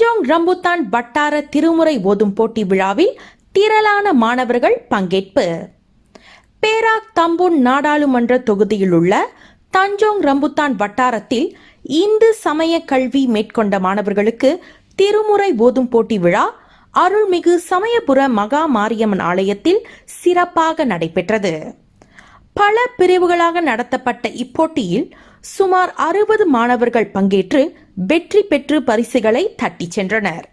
Rambutan வட்டார திருமுறை ஓதும் போட்டி விழாவில் திரளான மாணவர்கள் பங்கேற்பு. பேராக் தம்பூன் நாடாளுமன்ற தொகுதியில் உள்ள தஞ்சோங் ரம்புத்தான் வட்டாரத்தில் இந்து சமய கல்வி மேற்கொண்ட மாணவர்களுக்கு திருமுறை ஓதும் போட்டி விழா அருள்மிகு சமயபுர மகா மாரியம்மன் ஆலயத்தில் சிறப்பாக நடைபெற்றது. பல பிரிவுகளாக நடத்தப்பட்ட இப்போட்டியில் சுமார் அறுபது மாணவர்கள் பங்கேற்று வெற்றி பெற்று பரிசுகளை தட்டிச் சென்றனர்.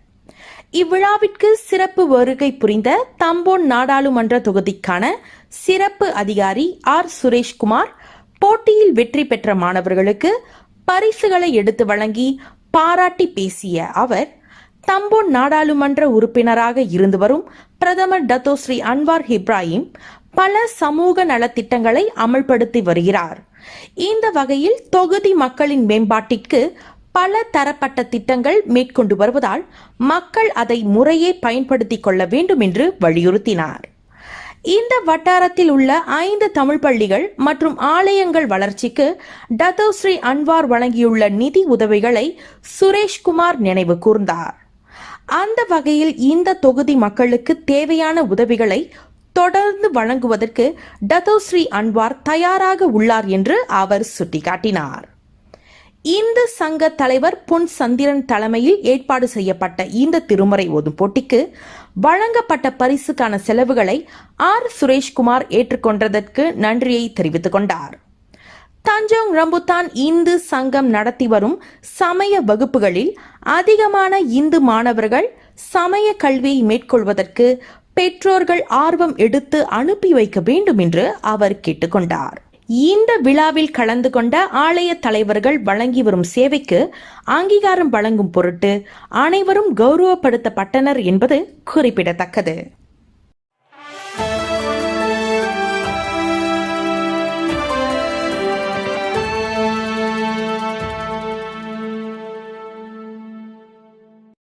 இவ்விழாவிற்கு சிறப்பு வருகை புரிந்த தம்போன் நாடாளுமன்ற தொகுதிக்கான சிறப்பு அதிகாரி ஆர். சுரேஷ்குமார் போட்டியில் வெற்றி பெற்ற மாணவர்களுக்கு பரிசுகளை எடுத்து வழங்கி பாராட்டி பேசிய அவர் தம்போன் நாடாளுமன்ற உறுப்பினராக இருந்து வரும் பிரதமர் டத்தோ ஸ்ரீ அன்வார் இப்ராஹிம் பல சமூக நலத்திட்டங்களை அமல்படுத்தி வருகிறார். இந்த வகையில் தொகுதி மக்களின் மேம்பாட்டிற்கு பல தரப்பட்ட திட்டங்கள் மேற்கொண்டு வருவதால் மக்கள் அதை முறையே பயன்படுத்திக் கொள்ள வேண்டும் என்று வலியுறுத்தினார். இந்த வட்டாரத்தில் உள்ள ஐந்து தமிழ் பள்ளிகள் மற்றும் ஆலயங்கள் வளர்ச்சிக்கு டத்தோ ஸ்ரீ அன்வார் வழங்கியுள்ள நிதி உதவிகளை சுரேஷ்குமார் நினைவு கூர்ந்தார். அந்த வகையில் இந்த தொகுதி மக்களுக்கு தேவையான உதவிகளை தொடர்ந்து வழங்குவதற்கு டத்தோ ஸ்ரீ அன்வார் தயாராக உள்ளார் என்று அவர் சுட்டிக்காட்டினார். இந்து சங்க தலைவர் பொன் சந்திரன் தலைமையில் ஏற்பாடு செய்யப்பட்ட இந்த திருமுறை ஓதும் போட்டிக்கு வழங்கப்பட்ட பரிசுக்கான செலவுகளை ஆர் சுரேஷ்குமார் ஏற்றுக்கொண்டதற்கு நன்றியை தெரிவித்துக் கொண்டார். தஞ்சோங் ரம்புத்தான் இந்து சங்கம் நடத்தி வரும் சமய வகுப்புகளில் அதிகமான இந்து மாணவர்கள் சமய கல்வியை மேற்கொள்வதற்கு பெற்றோர்கள் ஆர்வம் எடுத்து அனுப்பி வைக்க வேண்டும் என்று அவர் கேட்டுக்கொண்டார் இந்த விழாவில் கலந்து கொண்ட ஆலய தலைவர்கள் வழங்கி வரும் சேவைக்கு அங்கீகாரம் வழங்கும் பொருட்டு அனைவரும் கௌரவப்படுத்தப்பட்டனர் என்பது குறிப்பிடத்தக்கது.